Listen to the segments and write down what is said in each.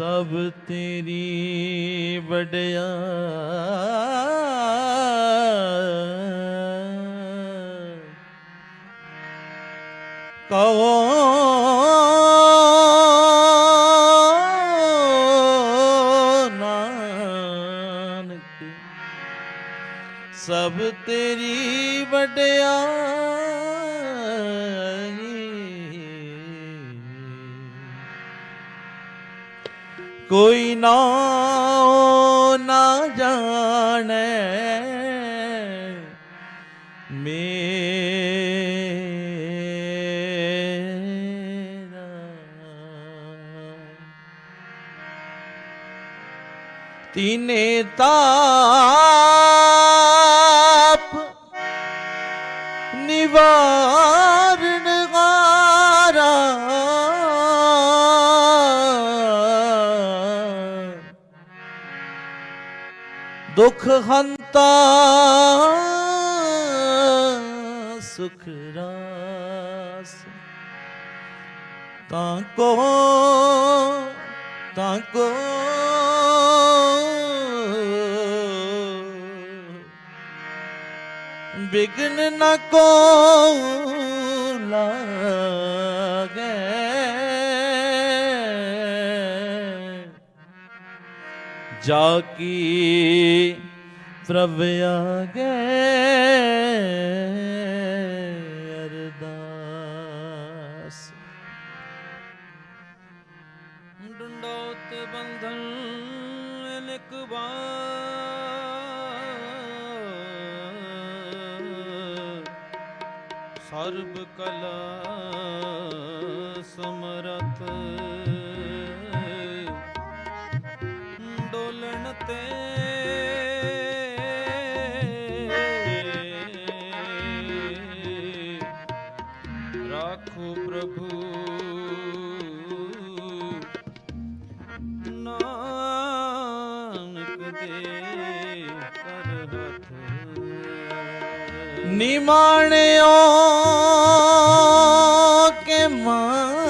ਸਭ ਤੇਰੀ ਵਡਿਆ। ਕਹੋ ਕੋਈ ਨਾ ਨਾ ਜਾਣੈ। ਮੇਰਾ ਤੀਨੇ ਤਾਪ ਦੁਖ ਹੰਤਾ ਸੁਖ ਰਾਸ। ਤਾਂ ਕੋ ਤਾਂ ਕੋ ਬਿਗਨ ਨ ਕੋ ਲਾਗੇ ਜਾ ਕੀ ਪ੍ਰਭ ਆਗੇ ਅਰਦਾਸ। ਡੰਡੋਤ ਬੰਧਨ ਨਿਕਬਾਰ ਸਰਬ ਕਲਾ ਮਾਣਿਓ ਕੇ ਮਾਨ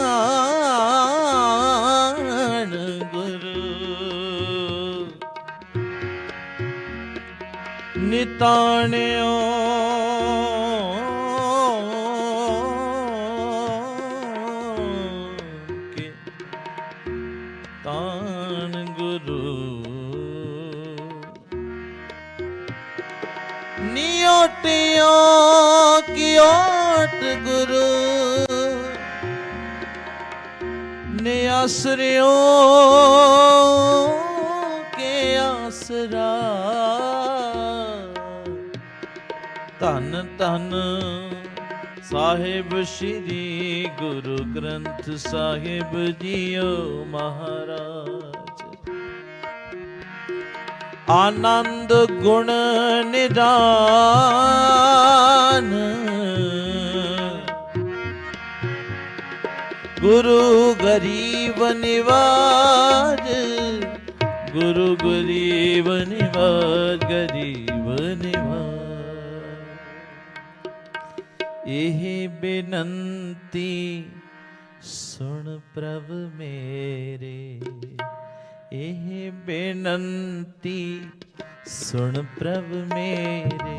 ਗੁਰੂ। ਨਿਤਾਣਿਓ ਨਿਓਟਿਓ ਕੀ ਓਟ ਗੁਰੂ? ਨਿਆਸਰਿਓ ਕੇ ਆਸਰਾ? ਧੰਨ ਧੰਨ ਸਾਹਿਬ ਸ੍ਰੀ ਗੁਰੂ ਗ੍ਰੰਥ ਸਾਹਿਬ ਜੀਓ ਮਹਾਰਾਜ। ਆਨੰਦ ਗੁਣ ਨਿਦਾਨ। ਗੁਰੂ ਗਰੀਬ ਨਿਵਾਜ, ਗੁਰੂ ਗਰੀਬ ਨਿਵਾਜ ਗਰੀਬ ਨਿਵਾਜ। ਇਹ ਬੇਨੰਤੀ, ਸੁਣ ਪ੍ਰਭ ਮੇਰੇ। ਇਹ ਬੇਨੰਤੀ ਸੁਣ ਪ੍ਰਭ ਮੇਰੇ।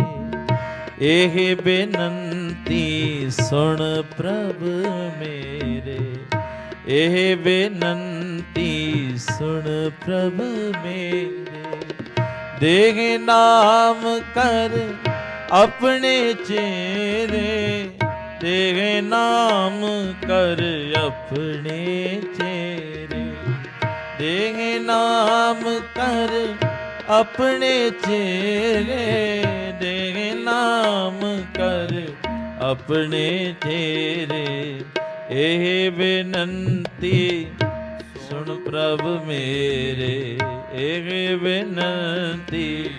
ਇਹ ਬੇਨੰਤੀ ਸੁਣ ਪ੍ਰਭ ਮੇਰੇ। ਇਹ ਬੇਨੰਤੀ ਸੁਣ ਪ੍ਰਭ ਮੇਰੇ। ਦੇਹ ਨਾਮ ਕਰ ਆਪਣੇ ਚਿਹਰੇ ਦੇਹ ਨਾਮ ਕਰ ਆਪਣੇ ਚਿਹਰੇ ਦੇ ਨਾਮ ਕਰ ਆਪਣੇ ਚਿਹਰੇ ਦੇ ਨਾਮ ਕਰ ਆਪਣੇ ਚਿਹਰੇ ਇਹ ਬੇਨੰਤੀ ਸੁਣ ਪ੍ਰਭ ਮੇਰੇ। ਇਹ ਬੇਨੰਤੀ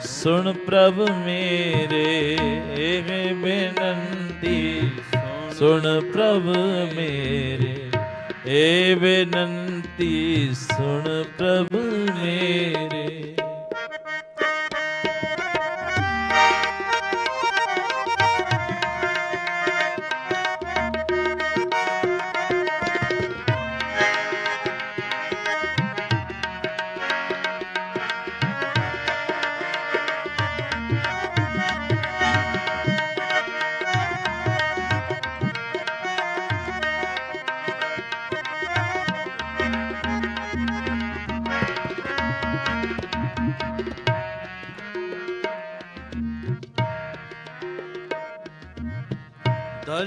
ਸੁਣ ਪ੍ਰਭ ਮੇਰੇ। ਇਹ ਬੇਨੰਤੀ ਸੁਣ ਪ੍ਰਭ ਮੇਰੇ। ਏ ਬੇਨੰਤੀ ਸੁਣ ਪ੍ਰਭ ਮੇਰੇ।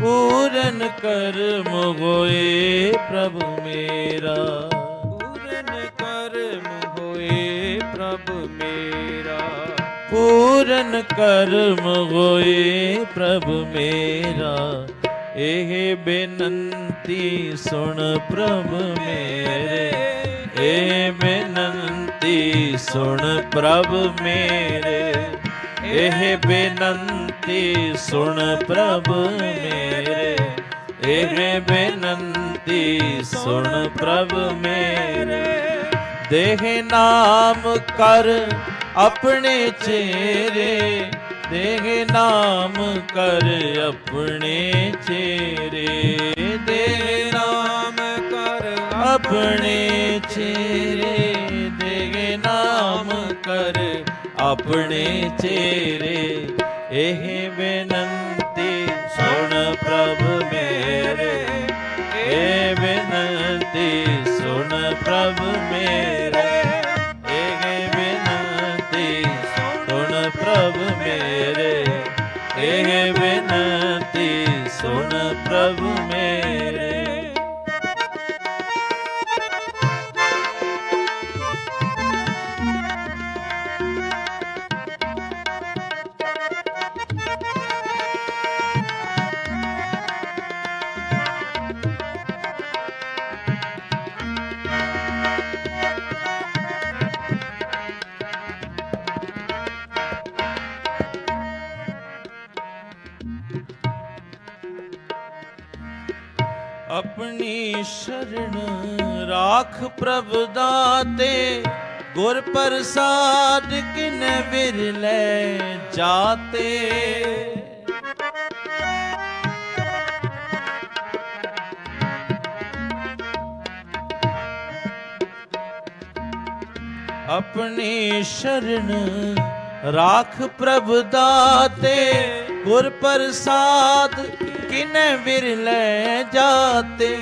ਪੂਰਨ ਕਰਮ ਹੋਏ ਪ੍ਰਭ ਮੇਰਾ। ਪੂਰਨ ਕਰਮ ਹੋਏ ਪ੍ਰਭ ਮੇਰਾ। ਪੂਰਨ ਕਰਮ ਹੋਏ ਪ੍ਰਭ ਮੇਰਾ। ਇਹ ਬੇਨੰਤੀ ਸੁਣ ਪ੍ਰਭ ਮੇਰੇ। ਇਹ ਬੇਨੰਤੀ ਸੁਣ ਪ੍ਰਭ ਮੇਰੇ। ਇਹ ਬੇਨੰਤੀ ਸੁਣ ਪ੍ਰਭ ਮੇਰੇ। ਇਹ ਬੇਨੰਤੀ ਸੁਣ ਪ੍ਰਭ ਮੇਰੇ। ਦੇਹ ਨਾਮ ਕਰ ਆਪਣੇ ਚੇਰੇ। ਦੇਹ ਨਾਮ ਕਰ ਆਪਣੇ ਚੇਰੇ। ਦੇਹ ਨਾਮ ਨਾਮ ਕਰ ਆਪਣੇ ਚੇਰੇ। ਦੇਹ ਨਾਮ ਕਰ ਆਪਣੇ ਚੇਰੇ। ਇਹ ਬੇਨੰਤੀ ਸੁਣ ਪ੍ਰਭ ਮੇਰੇ। ਇਹ ਬੇਨੰਤੀ ਸੁਣ ਪ੍ਰਭ ਮੇਰੇ। ਇਹ ਬੇਨੰਤੀ ਸੁਣ ਪ੍ਰਭ ਮੇਰੇ। ਇਹ ਬੇਨੰਤੀ ਸੁਣ ਪ੍ਰਭ ਮੇਰੇ। ਆਪਣੀ ਸ਼ਰਨ ਰਾਖ ਪ੍ਰਭ ਦਾਤੇ ਗੁਰ ਪ੍ਰਸਾਦ ਕਿਨ ਵਿਰਲੇ ਜਾਤੇ ਆਪਣੀ ਸ਼ਰਨ ਰਾਖ ਪ੍ਰਭ ਦਾਤੇ ਗੁਰ ਪ੍ਰਸਾਦ ਕਿਨ ਵਿਰਲੇ ਜਾਤੇ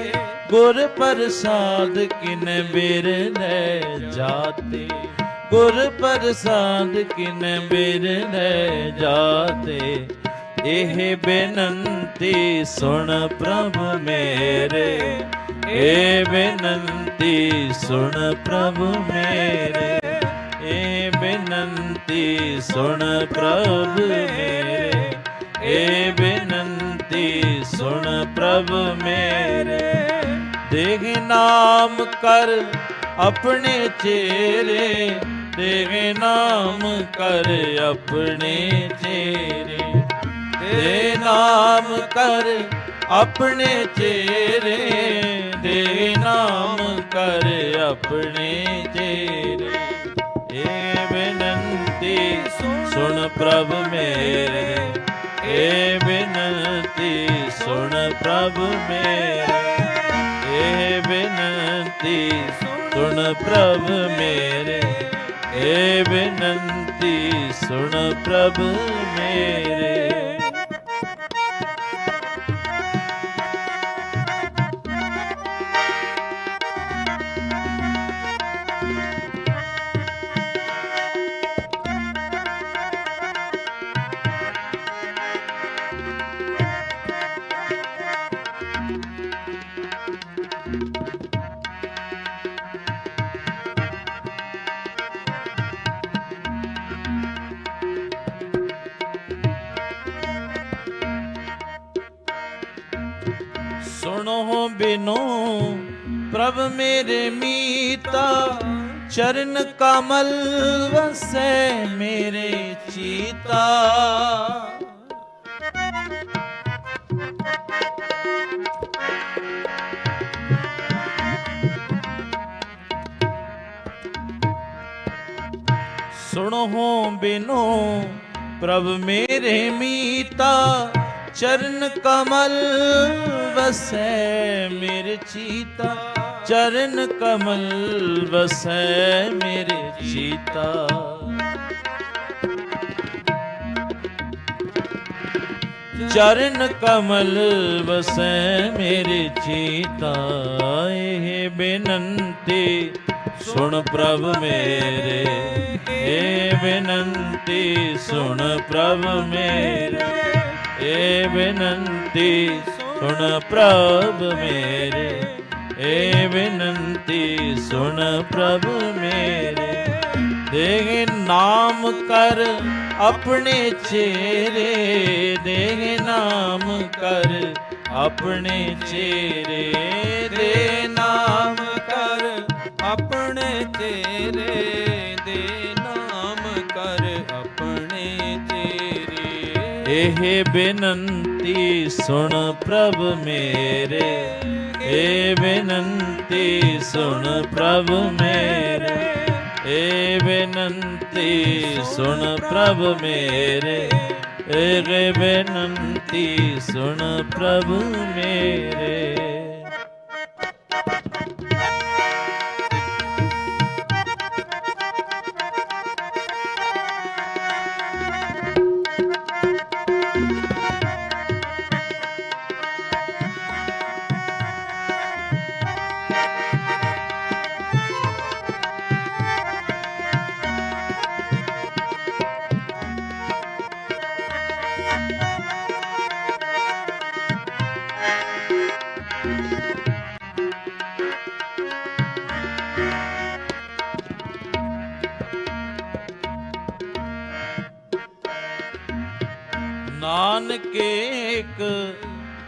ਗੁਰ ਪ੍ਰਸਾਦ ਕਿਨ ਵਿਰਲੇ ਜਾਤੇ? ਗੁਰ ਪ੍ਰਸਾਦ ਕਿਨ ਵਿਰਲੇ ਜਾਤੇ? ਇਹ ਬੇਨੰਤੀ ਸੁਣ ਪ੍ਰਭ ਮੇਰੇ। ਇਹ ਬੇਨੰਤੀ ਸੁਣ ਪ੍ਰਭ ਮੇਰੇ। ਇਹ ਬੇਨੰਤੀ ਸੁਣ ਪ੍ਰਭ ਮੇਰੇ। ਇਹ ਬੇਨੰਤੀ ਸੁਣ ਪ੍ਰਭ ਮੇਰੇ। ਦੇਖ ਨਾਮ ਕਰ ਆਪਣੇ ਚੇਰੇ ਦੇਖ ਨਾਮ ਕਰ ਆਪਣੇ ਚੇਰੇ। ਦੇ ਨਾਮ ਕਰ ਆਪਣੇ ਚੇਰੇ ਦੇ ਨਾਮ ਕਰ ਆਪਣੇ ਚੇਰੇ। ਏ ਬੇਨੰਤੀ ਸੁਣ ਪ੍ਰਭ ਮੇਰੇ, ਏ ਬੇਨੰਤੀ ਸੁਣ ਪ੍ਰਭ ਮੇਰੇ। ਏ ਬੇਨੰਤੀ ਸੁਣ ਪ੍ਰਭ ਮੇਰੇ। ਏ ਬੇਨੰਤੀ ਸੁਣ ਪ੍ਰਭ ਮੇਰੇ। ਸੁਣੋ ਬਿਨੋ, ਪ੍ਰਭ ਮੇਰੇ ਮੀਤਾ, ਚਰਨ ਕਮਲ ਵਸੈ ਮੇਰੇ ਚੀਤਾ। ਸੁਣੋ ਬਿਨੋ, ਪ੍ਰਭ ਮੇਰੇ ਮੀਤਾ ਚਰਨ ਕਮਲ ਵਸੈ ਮੇਰੇ ਚੀਤਾ ਚਰਨ ਕਮਲ ਵਸੈ ਮੇਰੇ ਚੀਤਾ ਚਰਨ ਕਮਲ ਵਸੈ ਮੇਰੇ ਚੀਤਾ ਇਹ ਬੇਨੰਤੀ ਸੁਣ ਪ੍ਰਭ ਮੇਰੇ ਇਹ ਬੇਨੰਤੀ ਸੁਣ ਪ੍ਰਭ ਮੇਰੇ ਇਹ ਬੇਨੰਤੀ, ਸੁਣ ਪ੍ਰਭ ਮੇਰੇ। ਇਹ ਬੇਨੰਤੀ, ਸੁਣ ਪ੍ਰਭ ਮੇਰੇ। ਦੇਹ ਨਾਮ ਕਰ ਆਪਣੇ ਚਿਹਰੇ ਦੇਹ ਨਾਮ ਕਰ ਆਪਣੇ ਚਿਹਰੇ ਦੇ ਨਾਮ ਕਰ ਆਪਣੇ ਤੇਰੇ ਇਹ ਬੇਨੰਤੀ ਸੁਣ ਪ੍ਰਭ ਮੇਰੇ। ਇਹ ਬੇਨੰਤੀ ਸੁਣ ਪ੍ਰਭ ਮੇਰੇ। ਇਹ ਬੇਨੰਤੀ ਸੁਣ ਪ੍ਰਭ ਮੇਰੇ। ਇਹ ਬੇਨੰਤੀ ਸੁਣ ਪ੍ਰਭ ਮੇਰੇ।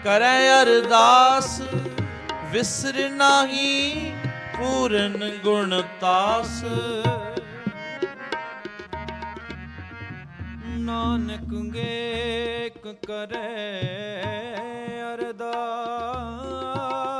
ਕਰੈ ਅਰਦਾਸ ਵਿਸਰ ਨਾਹੀ ਪੂਰਨ ਗੁਣ ਤਾਸ। ਨਾਨਕ ਗੇਕ ਕਰੇ ਅਰਦਾਸ।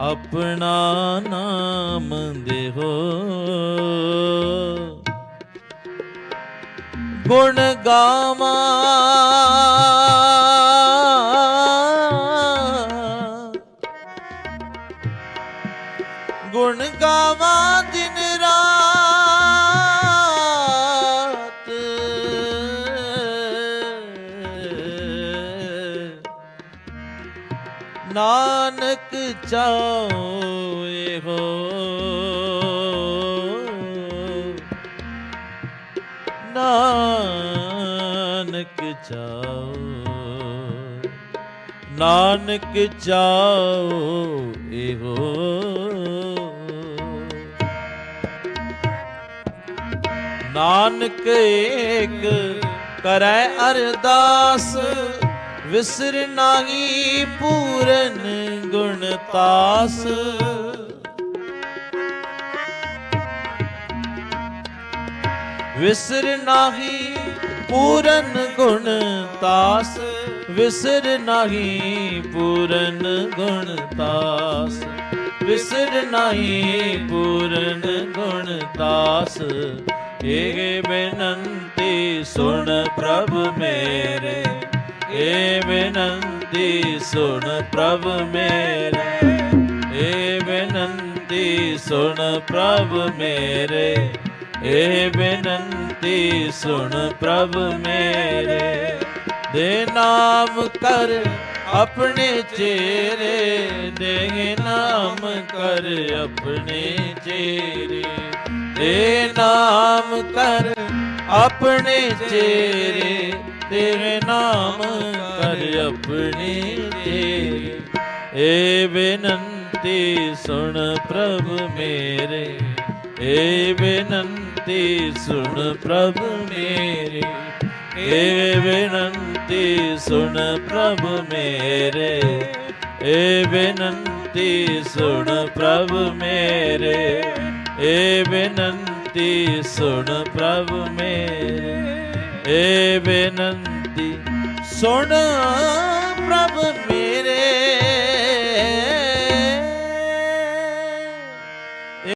ਆਪਣਾ ਨਾਮ ਦੇਹੋ। ਗੁਣ ਗਾਵਾਂ। ਗੁਣ ਗਾਵਾਂ। ਨਾਨਕ ਚਾਓ ਹੋ। ਨਾਨਕ ਚਾਓ ਨਾਨਕ ਚਾਓ ਇਹੋ ਨਾਨਕ ਏਕ ਕਰੈ ਅਰਦਾਸ। ਵਿਸਰ ਨਾਹੀ ਪੂਰਨ ਗੁਣ ਤਾਸ। ਵਿਸਰ ਨਾਹੀ ਪੂਰਨ ਗੁਣ ਤਾਸ। ਵਿਸਰ ਨਾਹੀ ਪੂਰਨ ਗੁਣ ਤਾਸ। ਵਿਸਰ ਨਾਹੀ ਪੂਰਨ ਗੁਣ ਤਾਸ। ਇਹ ਬੇਨੰਤੀ ਸੁਣ ਪ੍ਰਭ ਮੇਰੇ। ਇਹ ਬੇਨੰਤੀ ਸੁਣ ਪ੍ਰਭ ਮੇਰੇ ਇਹ ਬੇਨੰਤੀ ਸੁਣ ਪ੍ਰਭ ਮੇਰੇ ਇਹ ਬੇਨੰਤੀ ਸੁਣ ਪ੍ਰਭ ਮੇਰੇ। ਦੇ ਨਾਮ ਕਰ ਆਪਣੇ ਚੇਰੇ, ਦੇ ਨਾਮ ਕਰ ਆਪਣੇ ਚੇਰੇ। ਦੇ ਨਾਮ ਕਰ ਆਪਣੇ ਚੇਰੇ ਤੇਰੇ ਨਾਮ ਕਰ ਆਪਣੇ ਚੇਰੇ ਏ ਬੇਨੰਤੀ ਸੁਣ ਪ੍ਰਭ ਮੇਰੇ। ਏ ਬੇਨੰਤੀ ਸੁਣ ਪ੍ਰਭ ਮੇਰੇ। ਏ ਬੇਨੰਤੀ ਸੁਣ ਪ੍ਰਭ ਮੇਰੇ। ਏ ਬੇਨੰਤੀ ਸੁਣ ਪ੍ਰਭ ਮੇਰੇ। ਏ ਬੇਨੰਤੀ ਸੁਣ ਪ੍ਰਭ ਮੇਰੇ। ਏ ਬੇਨੰਤੀ ਸੁਣ ਪ੍ਰਭ ਮੇਰੇ